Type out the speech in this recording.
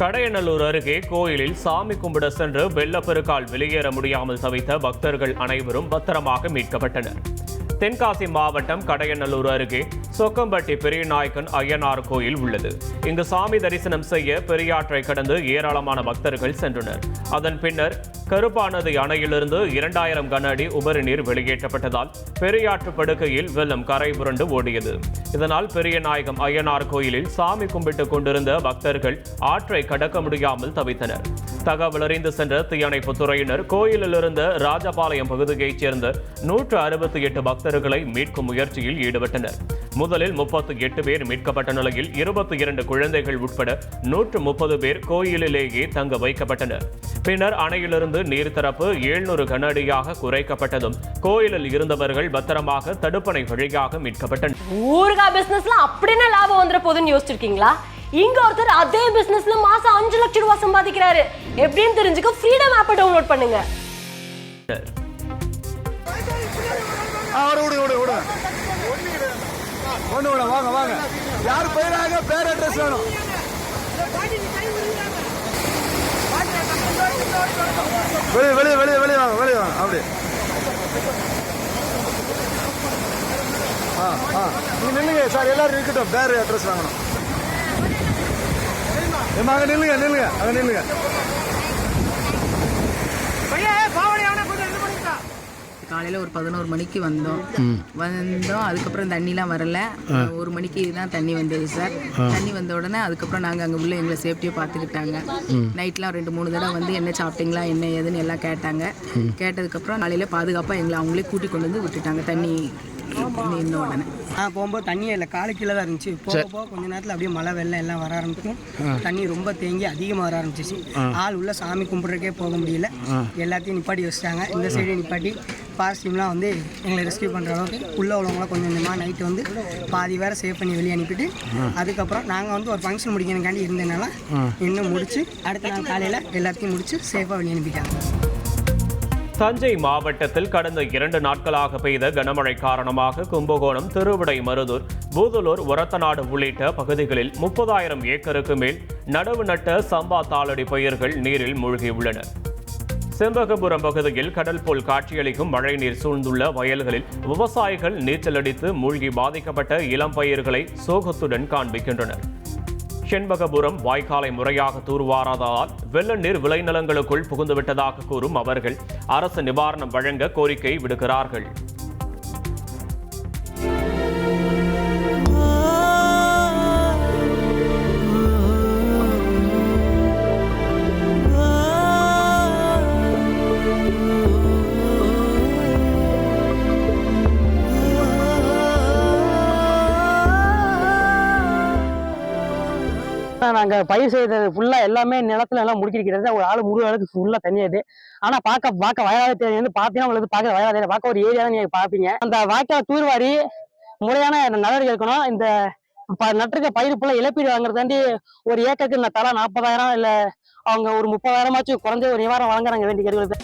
கடையநல்லூர் அருகே கோயிலில் சாமி கும்பிட சென்று வெள்ளப்பெருக்கால் வெளியேற முடியாமல் தவித்த பக்தர்கள் அனைவரும் பத்திரமாக மீட்கப்பட்டனர். தென்காசி மாவட்டம் கடையநல்லூர் அருகே சொக்கம்பட்டி பெரியநாயக்கன் ஐயனார் கோயில் உள்ளது. இங்கு சாமி தரிசனம் செய்ய பெரியாற்றை கடந்து ஏராளமான பக்தர்கள் சென்றனர். அதன் பின்னர் கருப்பானது அணையிலிருந்து இரண்டாயிரம் கன அடி உபரி நீர் வெளியேற்றப்பட்டதால் பெரியாற்று படுக்கையில் வெள்ளம் கரை புரண்டு ஓடியது. இதனால் பெரியநாயகம் அய்யனார் கோயிலில் சாமி கும்பிட்டுக் கொண்டிருந்த பக்தர்கள் ஆற்றை கடக்க முடியாமல் தவித்தனர். தகவல் அறிந்து சென்ற தீயணைப்பு துறையினர் கோயிலில் இருந்த ராஜபாளையம் பகுதியைச் சேர்ந்த நூற்று அறுபத்தி எட்டு பக்தர்களை மீட்கும் முயற்சியில் ஈடுபட்டனர். முதலில் முப்பத்தி எட்டு பேர் மீட்கப்பட்ட நிலையில் இருபத்தி இரண்டு குழந்தைகள் உட்பட நூற்று முப்பது பேர் கோயிலிலேயே தங்க வைக்கப்பட்டனர். பின்னர் அணையிலிருந்து நீர் திறப்பு எழுநூறு கன அடியாக குறைக்கப்பட்டதும் கோயிலில் இருந்தவர்கள் பத்திரமாக தடுப்பணை வழியாக மீட்கப்பட்டனர். ஊறுகாய் பிசினஸ்ல அப்படின்னா லாபம் வந்துட போகுதுன்னு யோசிச்சிருக்கீங்களா? இங்க ஒருத்தர் அதே பிசினஸ்ல மாசம் அஞ்சு லட்சம் ரூபாய் சம்பாதிக்கிறாரு. எப்படின்னு தெரிஞ்சுக்க ஃப்ரீடம் ஆப்பை டவுன்லோட் பண்ணுங்க. வாங்க வாங்க. யார் போயிடாங்க பேர் அட்ரஸ் வேணும். வெளியே வெளியே வெளியே வெளியே வாங்க வெளியே வாங்க அப்படி. ஆ ஆ. நீங்க நில்லுங்க சார் எல்லாரும் இருக்கட்டும். பேர் அட்ரஸ் வாங்கணும். ஏம்மா அங்கே நில்லுங்க நில்லுங்க அங்கே நில்லுங்க. காலையில் ஒரு பதினோரு மணிக்கு வந்தோம். வந்தோம். அதுக்கப்புறம் தண்ணிலாம் வரல. ஒரு மணிக்கு தான் தண்ணி வந்தது சார். தண்ணி வந்த உடனே அதுக்கப்புறம் நாங்கள் அங்கே உள்ள எங்களை சேஃப்டியாக பார்த்துக்கிட்டாங்க. நைட்லாம் ரெண்டு மூணு தடவை வந்து என்ன சாப்பிட்டீங்களா என்ன ஏதுன்னு எல்லாம் கேட்டாங்க. கேட்டதுக்கப்புறம் காலையில் பாதுகாப்பாக எங்களை அவங்களே கூட்டி கொண்டு வந்து விட்டுட்டாங்க தண்ணி நின்ன உடனே. நான் போகும்போது தண்ணியே இல்லை காலு கீழே தான் இருந்துச்சு. போக போக கொஞ்ச நேரத்தில் அப்படியே மழை வெள்ளம் எல்லாம் வர ஆரம்பிக்கும். தண்ணி ரொம்ப தேங்கி அதிகமாக வர ஆரம்பிச்சிச்சு. ஆள் உள்ள சாமி கும்பிட்றக்கே போக முடியல. எல்லாத்தையும் நிப்பாட்டி வச்சிட்டாங்க. இந்த சைடு நிப்பாட்டி ஃபாரஸ்ட் டீம்லாம் வந்து எங்களை ரெஸ்கியூ பண்ணுற அளவுக்கு உள்ளே உள்ளவங்களாம் கொஞ்சம் கொஞ்சமாக நைட்டு வந்து பாதி வேற சேவ் பண்ணி வெளியே அனுப்பிட்டு அதுக்கப்புறம் நாங்கள் வந்து ஒரு ஃபங்க்ஷன் முடிக்கணுக்காண்டி இருந்ததுனால இன்னும் முடிச்சு அடுத்த நாள் காலையில் எல்லாத்தையும் முடிச்சு சேஃபாக வெளியே அனுப்பிட்டாங்க. தஞ்சை மாவட்டத்தில் கடந்த இரண்டு நாட்களாக பெய்த கனமழை காரணமாக கும்பகோணம் திருவிடை மருதூர் பூதலூர் ஒரத்தநாடு உள்ளிட்ட பகுதிகளில் முப்பதாயிரம் ஏக்கருக்கு மேல் நடவு நட்ட சம்பா தாளடி பயிர்கள் நீரில் மூழ்கியுள்ளன. செம்பகபுரம் பகுதியில் கடல் போல் காட்சியளிக்கும் மழைநீர் சூழ்ந்துள்ள வயல்களில் விவசாயிகள் நீச்சலடித்து மூழ்கி பாதிக்கப்பட்ட இளம் பயிர்களை சோகத்துடன் காண்பிக்கின்றனர். செண்பகபுரம் வாய்க்காலை முறையாக தூர்வாராததால் வெள்ள நீர் விளைநிலங்களுக்குள் புகுந்துவிட்டதாக கூறும் அவர்கள் அரசு நிவாரணம் வழங்க கோரிக்கை விடுக்கிறார்கள். நாங்கள் பயிர் செய்தது ஃபுல்லாக எல்லாமே நிலத்துல எல்லாம் முடிக்கிறது ஒரு ஆள் முழு அளவுக்கு ஃபுல்லாக தண்ணியாது ஆனால் பார்க்க பார்க்க வயலாத தேதி வந்து பார்த்தீங்கன்னா உங்களுக்கு பார்க்க வயலாத பார்க்க ஒரு ஏரியா தான் நீங்கள் பார்ப்பீங்க. அந்த வாய்க்கால் தூர்வாரி முறையான நடவடிக்கை எடுக்கணும் இந்த ப- பயிர் ஃபுல்லாக இழப்பீடு வாங்குறதாண்டி ஒரு ஏக்கருக்கு நான் தலா நாற்பதாயிரம் இல்லை அவங்க ஒரு முப்பதாயிரமாச்சும் குறைஞ்ச ஒரு நிவாரணம் வழங்குறாங்க வேண்டி கேட்கிறது